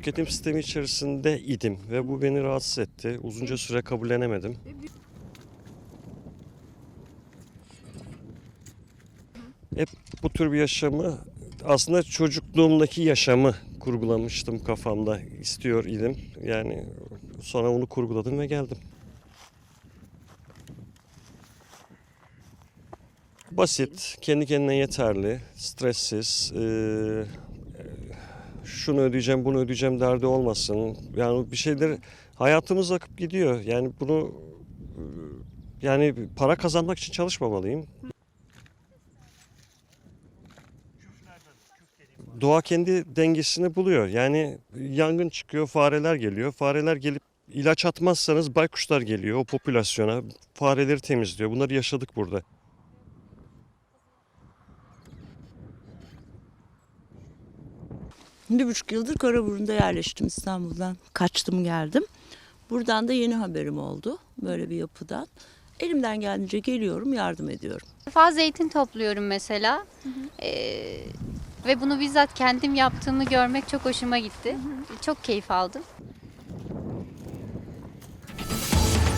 tüketim sistemi içerisinde idim ve bu beni rahatsız etti. Uzunca süre kabullenemedim. Hep bu tür bir yaşamı aslında çocukluğumdaki yaşamı kurgulamıştım kafamda istiyor idim. Yani sonra onu kurguladım ve geldim. Basit, kendi kendine yeterli, stressiz, eee, şunu ödeyeceğim, bunu ödeyeceğim derdi olmasın. Yani bir şeyler hayatımız akıp gidiyor. Yani bunu yani para kazanmak için çalışmamalıyım. Doğa kendi dengesini buluyor. Yani yangın çıkıyor, fareler geliyor. Fareler gelip ilaç atmazsanız baykuşlar geliyor o popülasyona. Fareleri temizliyor. Bunları yaşadık burada. Bir buçuk yıldır Karaburun'da yerleştim İstanbul'dan. Kaçtım geldim. Buradan da yeni haberim oldu böyle bir yapıdan. Elimden geldiğince geliyorum yardım ediyorum. Fazla zeytin topluyorum mesela. Ee, ve bunu bizzat kendim yaptığımı görmek çok hoşuma gitti. Çok keyif aldım.